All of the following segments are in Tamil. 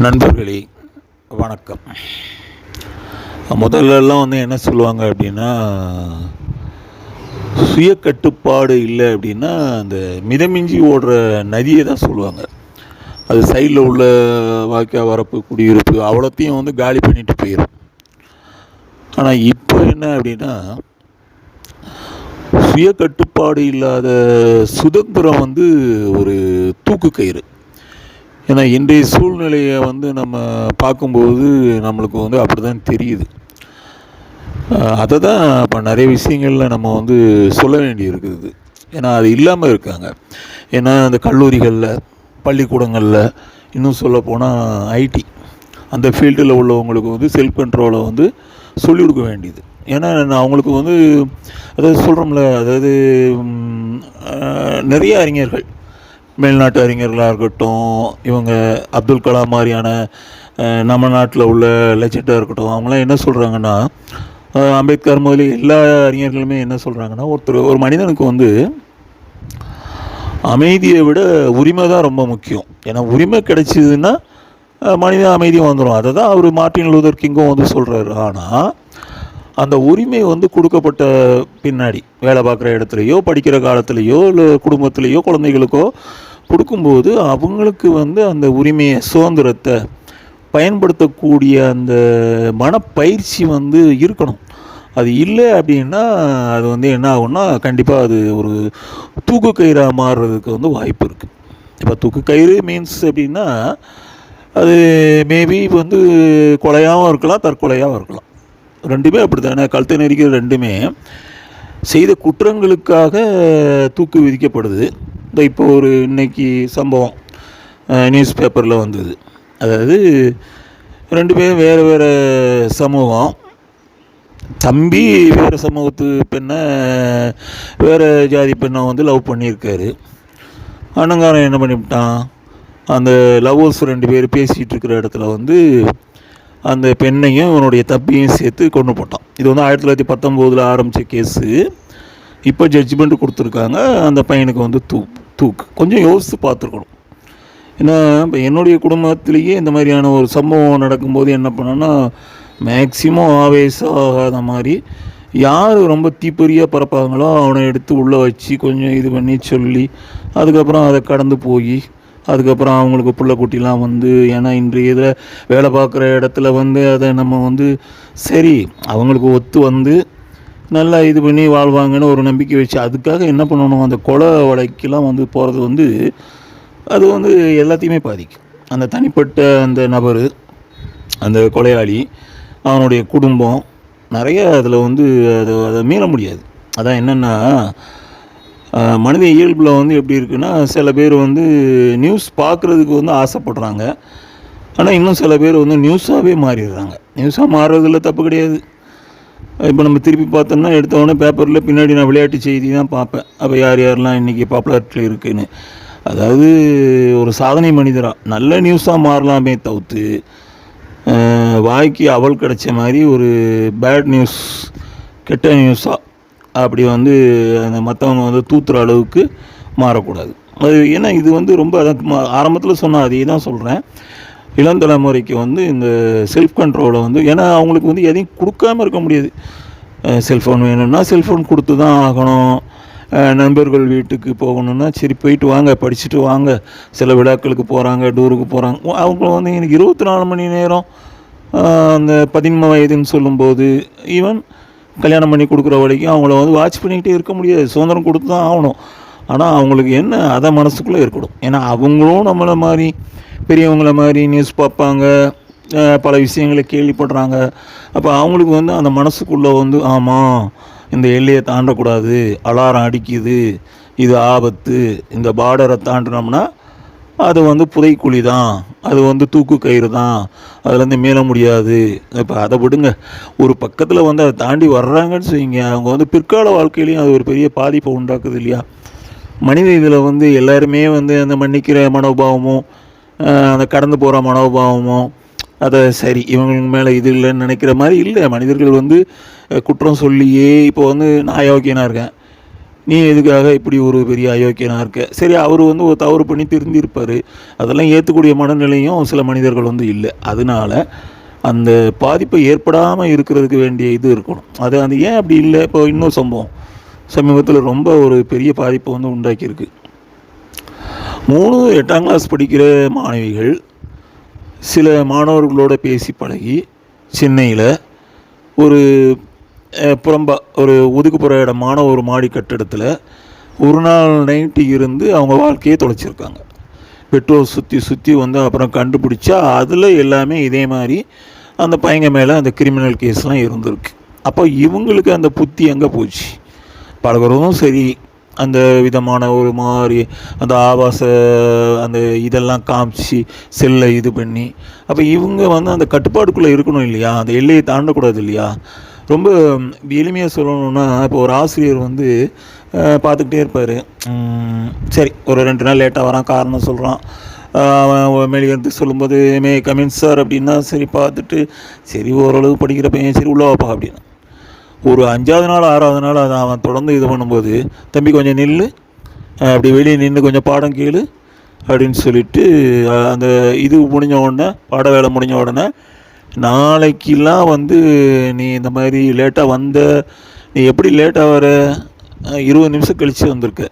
நண்பர்களே வணக்கம். முதல்லலாம் வந்து என்ன சொல்லுவாங்க அப்படின்னா சுய கட்டுப்பாடு இல்லை அப்படின்னா அந்த மிதமிஞ்சி ஓடுற நதியை தான் சொல்லுவாங்க. அது சைடில் உள்ள வாய்க்கா வரப்பு குடியிருப்பு அவ்வளோத்தையும் வந்து காலி பண்ணிட்டு போயிடும் ஆனால் இப்போ என்ன அப்படின்னா சுய கட்டுப்பாடு இல்லாத சுதந்திரம் வந்து ஒரு தூக்கு கயிறு. ஏன்னா இன்றைய சூழ்நிலையை வந்து நம்ம பார்க்கும்போது நம்மளுக்கு வந்து அப்படி தான் தெரியுது. அதை தான் இப்போ நிறைய விஷயங்களில் நம்ம வந்து சொல்ல வேண்டி இருக்குது ஏன்னா அது இல்லாமல் இருக்காங்க. ஏன்னா அந்த கல்லூரிகளில் பள்ளிக்கூடங்களில் இன்னும் சொல்லப்போனால் ஐடி அந்த ஃபீல்டில் உள்ளவங்களுக்கு வந்து செல்ஃப் கண்ட்ரோலை வந்து சொல்லிக் கொடுக்க வேண்டியது. ஏன்னா அவங்களுக்கு வந்து அதாவது சொல்கிறோம்ல அதாவது நிறைய அறிஞர்கள் மேல்நாட்டு அறிஞர்களாக இருக்கட்டும் இவங்க அப்துல் கலாம் மாதிரியான நம்ம நாட்டில் உள்ள லெஜெண்டாக இருக்கட்டும் அவங்களாம் என்ன சொல்கிறாங்கன்னா அம்பேத்கர் முதலி எல்லா அறிஞர்களுமே என்ன சொல்கிறாங்கன்னா ஒருத்தர் ஒரு மனிதனுக்கு வந்து அமைதியை விட உரிமை தான் ரொம்ப முக்கியம். ஏன்னா உரிமை கிடைச்சிதுன்னா மனித அமைதி வந்துடும் அதை தான் அவர் மார்ட்டின் லூதர் கிங்கும் வந்து சொல்கிறாரு ஆனால் அந்த உரிமை வந்து கொடுக்கப்பட்ட பின்னாடி வேலை பார்க்குற இடத்துலையோ படிக்கிற காலத்துலேயோ இல்லை குடும்பத்துலேயோ குழந்தைகளுக்கோ கொடுக்கும்போது அவங்களுக்கு வந்து அந்த உரிமையை சுதந்திரத்தை பயன்படுத்தக்கூடிய அந்த மனப்பயிற்சி வந்து இருக்கணும். அது இல்லை அப்படின்னா அது வந்து என்ன ஆகும்னா கண்டிப்பாக அது ஒரு தூக்கு கயிறாக மாறுறதுக்கு வந்து வாய்ப்பு இருக்குது இப்போ தூக்கு கயிறு மீன்ஸ் அப்படின்னா அது மேபி வந்து கொலையாகவும் இருக்கலாம் தற்கொலையாகவும் இருக்கலாம். ரெண்டுமே அப்படி தானே கழுத்தை நெரிக்கிற ரெண்டுமே செய்த குற்றங்களுக்காக தூக்கு விதிக்கப்படுது. இந்த இப்போ ஒரு இன்னைக்கு சம்பவம் நியூஸ் பேப்பரில் வந்தது. அதாவது ரெண்டு பேரும் வேறு வேறு சமூகம். தம்பி வேறு சமூகத்து பெண்ணை வேறு ஜாதி பெண்ணை வந்து லவ் பண்ணியிருக்காரு. அண்ணங்காரன் என்ன பண்ணிவிட்டான்? அந்த லவ்வர்ஸ் ரெண்டு பேர் பேசிகிட்டு இருக்கிற இடத்துல வந்து அந்த பெண்ணையும் இவனுடைய தப்பியும் சேர்த்து கொண்டு போட்டான். இது வந்து ஆயிரத்தி தொள்ளாயிரத்தி பத்தொம்போதில் ஆரம்பித்த கேஸு. இப்போ ஜட்ஜ்மெண்ட் கொடுத்துருக்காங்க. அந்த பையனுக்கு வந்து தூ தூக்கு. கொஞ்சம் யோசித்து பார்த்துருக்கணும். ஏன்னா இப்போ என்னுடைய குடும்பத்திலேயே இந்த மாதிரியான ஒரு சம்பவம் நடக்கும்போது என்ன பண்ணோன்னா மேக்சிமம் ஆவேசம் ஆகாத மாதிரி யார் ரொம்ப தீப்பறியாக பறப்பாங்களோ அவனை எடுத்து உள்ளே வச்சு கொஞ்சம் இது பண்ணி சொல்லி அதுக்கப்புறம் அதை கடந்து போய் அதுக்கப்புறம் அவங்களுக்கு புள்ள குட்டிலாம் வந்து ஏன்னா இன்றைய இதில் வேலை பார்க்குற இடத்துல வந்து அதை நம்ம வந்து சரி அவங்களுக்கு ஒத்து வந்து நல்லா இது பண்ணி வாழ்வாங்கன்னு ஒரு நம்பிக்கை வச்சு அதுக்காக என்ன பண்ணணும்? அந்த கொலை வலைக்கெலாம் வந்து போகிறது வந்து அது வந்து எல்லாத்தையுமே பாதிக்கும். அந்த தனிப்பட்ட அந்த நபர் அந்த கொலையாளி அவனுடைய குடும்பம் நிறைய அதில் வந்து அது அதை மீற முடியாது. அதான் என்னென்னா மனித இயல்பில் வந்து எப்படி இருக்குன்னா சில பேர் வந்து நியூஸ் பார்க்குறதுக்கு வந்து ஆசைப்படுறாங்க. ஆனால் இன்னும் சில பேர் வந்து நியூஸாகவே மாறிடுறாங்க. நியூஸாக மாறுறதுல தப்பு கிடையாது. இப்போ நம்ம திருப்பி பார்த்தோம்னா எடுத்தவொடனே பேப்பரில் பின்னாடி நான் விளையாட்டு செய்தி தான் பார்ப்பேன். அப்போ யார் யாரெல்லாம் இன்றைக்கி பாப்புலாரிட்டியில் இருக்குதுன்னு அதாவது ஒரு சாதனை மனிதராக நல்ல நியூஸாக மாறலாமே தவிர்த்து வாய்க்கு அவல் கிடைச்ச மாதிரி ஒரு பேட் நியூஸ் கெட்ட நியூஸாக அப்படி வந்து அந்த மற்றவங்க வந்து தூத்துற அளவுக்கு மாறக்கூடாது. அது ஏன்னா இது வந்து ரொம்ப ஆரம்பத்தில் சொன்ன அதே தான் சொல்கிறேன் இளம் தலைமுறைக்கு வந்து இந்த செல்ஃப் கண்ட்ரோலை வந்து ஏன்னா அவங்களுக்கு வந்து எதையும் கொடுக்காம இருக்க முடியாது. செல்ஃபோன் வேணும்னா செல்ஃபோன் கொடுத்து தான் ஆகணும். நண்பர்கள் வீட்டுக்கு போகணுன்னா சரி போயிட்டு வாங்க படிச்சுட்டு வாங்க. சில விழாக்களுக்கு போகிறாங்க டூருக்கு போகிறாங்க அவங்க வந்து எனக்கு இருபத்தி நாலு மணி நேரம் அந்த பதின்ம வயதுன்னு சொல்லும்போது ஈவன் கல்யாணம் பண்ணி கொடுக்குற வரைக்கும் அவங்கள வந்து வாட்ச் பண்ணிக்கிட்டே இருக்க முடியாது. சுதந்திரம் கொடுத்து தான் ஆகணும். ஆனால் அவங்களுக்கு என்ன அதை மனசுக்குள்ளே இருக்கணும் ஏன்னா அவங்களும் நம்மளை மாதிரி பெரியவங்கள மாதிரி நியூஸ் பார்ப்பாங்க. பல விஷயங்களை கேள்விப்படுறாங்க. அப்போ அவங்களுக்கு வந்து அந்த மனசுக்குள்ளே வந்து ஆமாம் இந்த எல்லையை தாண்டக்கூடாது. அலாரம் அடிக்குது. இது ஆபத்து. இந்த பார்டரை தாண்டினோம்னா அது வந்து புதைக்குழி தான் அது வந்து தூக்கு கயிறு தான் அதுலேருந்து மீள முடியாது. இப்போ அதை விடுங்க. ஒரு பக்கத்தில் வந்து அதை தாண்டி வர்றாங்கன்னு செய்யுங்க அவங்க வந்து பிற்கால வாழ்க்கையிலையும் அது ஒரு பெரிய பாதிப்பை உண்டாக்குது இல்லையா? மனித இதில் வந்து எல்லாருமே வந்து அந்த மன்னிக்கிற மனோபாவமும் அந்த கடந்து போகிற மனோபாவமும் அதை சரி இவங்களுக்கு மேலே இது இல்லைன்னு நினைக்கிற மாதிரி இல்லை. மனிதர்கள் வந்து குற்றம் சொல்லியே இப்போ வந்து நான் யோக்கியனாக இருக்கேன். நீ எதுக்காக இப்படி ஒரு பெரிய அயோக்கியனாக இருக்க? சரி அவர் வந்து ஒரு தவறு பண்ணி திருந்திருப்பார். அதெல்லாம் ஏற்றக்கூடிய மனநிலையும் சில மனிதர்கள் வந்து இல்லை. அதனால அந்த பாதிப்பை ஏற்படாமல் இருக்கிறதுக்கு வேண்டிய இது இருக்கணும். அது அது ஏன் அப்படி இல்லை? இப்போ இன்னொரு சம்பவம். சமீபத்தில் ரொம்ப ஒரு பெரிய பாதிப்பை வந்து உண்டாக்கியிருக்கு. மூணு எட்டாம் கிளாஸ் படிக்கிற மாணவிகள் சில மாணவர்களோட பேசி பழகி சென்னையில் ஒரு புறம்ப ஒரு ஒதுக்குப்புற இடமான ஒரு மாடி கட்டிடத்தில் ஒரு நாள் நைட்டு இருந்து அவங்க வாழ்க்கையை தொலைச்சிருக்காங்க. பெட்ரோல் சுற்றி சுற்றி வந்து அப்புறம் கண்டுபிடிச்சா அதில் எல்லாமே இதே மாதிரி அந்த பையங்க மேலே அந்த கிரிமினல் கேஸ்லாம் இருந்திருக்கு. அப்போ இவங்களுக்கு அந்த புத்தி எங்கே போச்சு? பழகுறதும் சரி அந்த விதமான ஒரு மாதிரி அந்த ஆபாச அந்த இதெல்லாம் காமிச்சு செல்லை இது பண்ணி அப்போ இவங்க வந்து அந்த கட்டுப்பாடுக்குள்ளே இருக்கணும் இல்லையா? அந்த எல்லையை தாண்டக்கூடாது இல்லையா? ரொம்ப எளிமையாக சொல்லணும்னா இப்போ ஒரு ஆசிரியர் வந்து பார்த்துக்கிட்டே இருப்பார். சரி ஒரு ரெண்டு நாள் லேட்டாக வரான் காரணம் சொல்கிறான் அவன் சொல்லும்போது மே கமின் சார் அப்படின்னா சரி பார்த்துட்டு சரி ஓரளவு படிக்கிற பையன் சரி உள்ள வாப்பா அப்படின்னு. ஒரு அஞ்சாவது நாள் ஆறாவது நாள் அதை அவன் தொடர்ந்து இது பண்ணும்போது தம்பி கொஞ்சம் நில்லு. அப்படி வெளியே நின்று கொஞ்சம் பாடம் கேளு அப்படின்னு சொல்லிட்டு அந்த இது முடிஞ்ச உடனே பாட வேலை முடிஞ்ச உடனே நாளைக்கெல்லாம் வந்து நீ இந்த மாதிரி லேட்டாக வந்த நீ எப்படி லேட்டாக வர? இருபது நிமிஷம் கழித்து வந்திருக்க.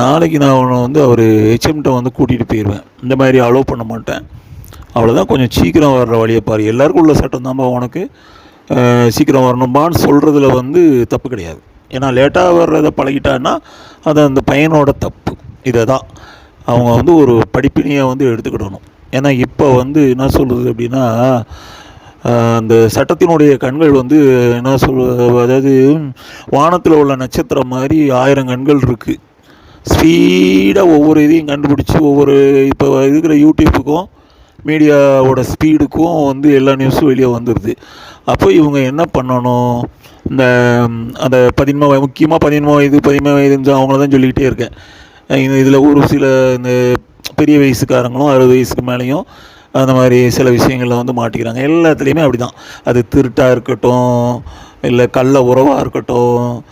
நாளைக்கு நான் அவனை வந்து அவர் ஹெச்எம்கிட்ட வந்து கூட்டிகிட்டு போயிடுவேன் இந்த மாதிரி அலோவ் பண்ண மாட்டேன். அவ்வளோதான் கொஞ்சம் சீக்கிரம் வர்ற வழியை பாரு. எல்லாருக்கும் உள்ள சட்டம் தான்ப்பா உனக்கு. சீக்கிரம் வரணுமான்னு சொல்கிறதுல வந்து தப்பு கிடையாது. ஏன்னா லேட்டாக வர்றதை பழகிட்டான்னா அது அந்த பையனோட தப்பு. இதை தான் அவங்க வந்து ஒரு படிப்பினையை வந்து எடுத்துக்கிடணும். ஏன்னா இப்போ வந்து என்ன சொல்கிறது அப்படின்னா அந்த சட்டத்தினுடைய கண்கள் வந்து என்ன சொல் அதாவது வானத்தில் உள்ள நட்சத்திரம் மாதிரி ஆயிரம் கண்கள் இருக்குது ஸ்பீடாக ஒவ்வொரு இதையும் கண்டுபிடிச்சி ஒவ்வொரு இப்போ இருக்கிற யூடியூப்புக்கும் மீடியாவோட ஸ்பீடுக்கும் வந்து எல்லா நியூஸும் வெளியே வந்துடுது அப்போ இவங்க என்ன பண்ணணும்? இந்த அந்த பதின்ம முக்கியமாக பதின்ம வயது பதின்ம வயதுன்னு அவங்கள தான் சொல்லிக்கிட்டே இருக்கேன். இதில் ஒரு சில இந்த பெரிய வயசுக்காரங்களும் அறுபது வயசுக்கு மேலேயும் அந்த மாதிரி சில விஷயங்களில் வந்து மாட்டிக்கிறாங்க. எல்லாத்துலேயுமே அப்படி தான் அது திருட்டாக இருக்கட்டும் இல்லை கள்ள உறவாக இருக்கட்டும்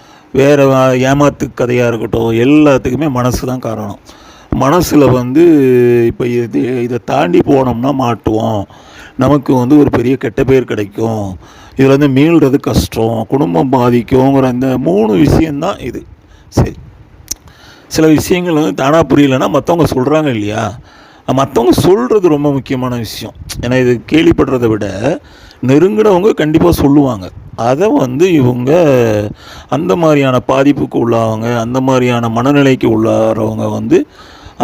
வேறு ஏமாத்து கதையாக இருக்கட்டும் எல்லாத்துக்குமே மனசு தான் காரணம். மனசில் வந்து இப்போ இது இதை தாண்டி போனோம்னா மாட்டுவோம். நமக்கு வந்து ஒரு பெரிய கெட்ட பேர் கிடைக்கும். இதில் வந்து மீள்றது கஷ்டம். குடும்பம் பாதிக்குங்கிற இந்த மூணு விஷயந்தான் இது. சரி. சில விஷயங்கள் வந்து தானாக புரியலைன்னா மற்றவங்க சொல்கிறாங்க இல்லையா? மற்றவங்க சொல்கிறது ரொம்ப முக்கியமான விஷயம். ஏன்னா இது கேள்விப்படுறதை விட நெருங்கினவங்க கண்டிப்பாக சொல்லுவாங்க. அதை வந்து இவங்க அந்த மாதிரியான பாதிப்புக்கு உள்ளாவங்க அந்த மாதிரியான மனநிலைக்கு உள்ளாரவங்க வந்து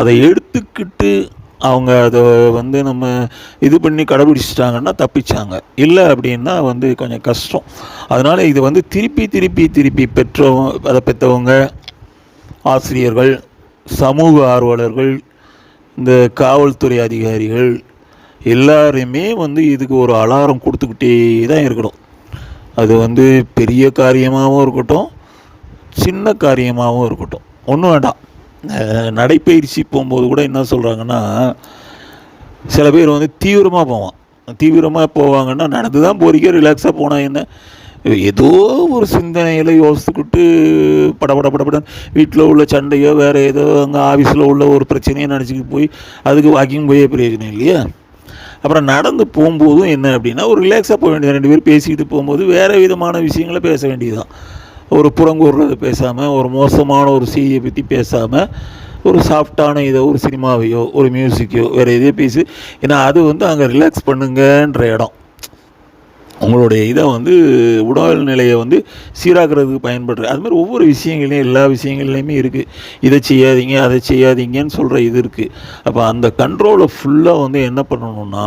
அதை எடுத்துக்கிட்டு அவங்க அதை வந்து நம்ம இது பண்ணி கடைபிடிச்சிட்டாங்கன்னா தப்பிச்சாங்க. இல்லை அப்படின்னா வந்து கொஞ்சம் கஷ்டம். அதனால் இது வந்து திருப்பி திருப்பி திருப்பி பெற்றவங்க அதை பெற்றவங்க ஆசிரியர்கள் சமூக ஆர்வலர்கள் இந்த காவல்துறை அதிகாரிகள் எல்லாருமே வந்து இதுக்கு ஒரு அலாரம் கொடுத்துக்கிட்டே தான் இருக்கணும். அது வந்து பெரிய காரியமாகவும் இருக்கட்டும் சின்ன காரியமாகவும் இருக்கட்டும். ஒன்றும் வேண்டாம். நடைப்பயிற்சி போகும்போது கூட என்ன சொல்கிறாங்கன்னா சில பேர் வந்து தீவிரமாக போவான். தீவிரமாக போவாங்கன்னா நடந்து தான் போகிறீங்க ரிலாக்ஸாக போனால் என்ன? ஏதோ ஒரு சிந்தனையில் யோசித்துக்கிட்டு படபட படபட வீட்டில் உள்ள சண்டையோ வேறு ஏதோ அங்கே ஆஃபீஸில் உள்ள ஒரு பிரச்சனையை நினச்சிக்கிட்டு போய் அதுக்கு வாக்கிங் போயே பிரயோஜனம் இல்லையா? அப்புறம் நடந்து போகும்போதும் என்ன அப்படின்னா ஒரு ரிலாக்ஸாக போக வேண்டியது ரெண்டு பேரும் பேசிக்கிட்டு போகும்போது வேறு விதமான விஷயங்களை பேச வேண்டியதுதான். ஒரு புறங்கூறுறதை பேசாமல் ஒரு மோசமான ஒரு செய்தியை பற்றி பேசாமல் ஒரு சாஃப்டான இதோ ஒரு சினிமாவையோ ஒரு மியூசிக்கையோ வேறு எதையோ பேசி ஏன்னா அது வந்து அங்கே ரிலாக்ஸ் பண்ணுங்கன்ற இடம். உங்களுடைய இதை வந்து உடல் நிலையை வந்து சீராக்கிறதுக்கு பயன்படுற அதுமாதிரி ஒவ்வொரு விஷயங்களையும் எல்லா விஷயங்கள்லையுமே இருக்குது இதை செய்யாதீங்க அதை செய்யாதீங்கன்னு சொல்கிற இது இருக்குது அப்போ அந்த கண்ட்ரோலை ஃபுல்லாக வந்து என்ன பண்ணணும்னா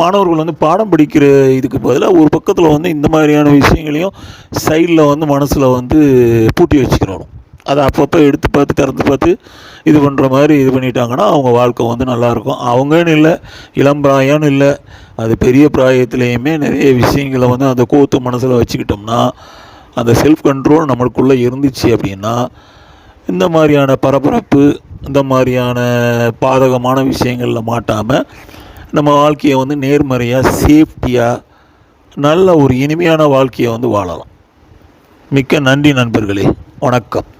மாணவர்கள் வந்து பாடம் படிக்கிற இதுக்கு பதிலாக ஒரு பக்கத்தில் வந்து இந்த மாதிரியான விஷயங்களையும் சைடில் வந்து மனசில் வந்து பூட்டி வச்சுக்கிறணும். அதை அப்பப்போ எடுத்து பார்த்து திறந்து பார்த்து இது பண்ணுற மாதிரி இது பண்ணிட்டாங்கன்னா அவங்க வாழ்க்கை வந்து நல்லாயிருக்கும். அவங்கன்னு இல்லை இளம் பிராயம்னு இல்லை அது பெரிய பிராயத்துலேயுமே நிறைய விஷயங்களை வந்து அந்த கூத்து மனசில் வச்சுக்கிட்டோம்னா அந்த செல்ஃப் கண்ட்ரோல் நம்மளுக்குள்ளே இருந்துச்சு அப்படின்னா இந்த மாதிரியான பரபரப்பு இந்த மாதிரியான பாதகமான விஷயங்களில் மாட்டாமல் நம்ம வாழ்க்கையை வந்து நேர்மறையாக சேஃப்டியாக நல்ல ஒரு இனிமையான வாழ்க்கையை வந்து வாழலாம். மிக்க நன்றி நண்பர்களே. வணக்கம்.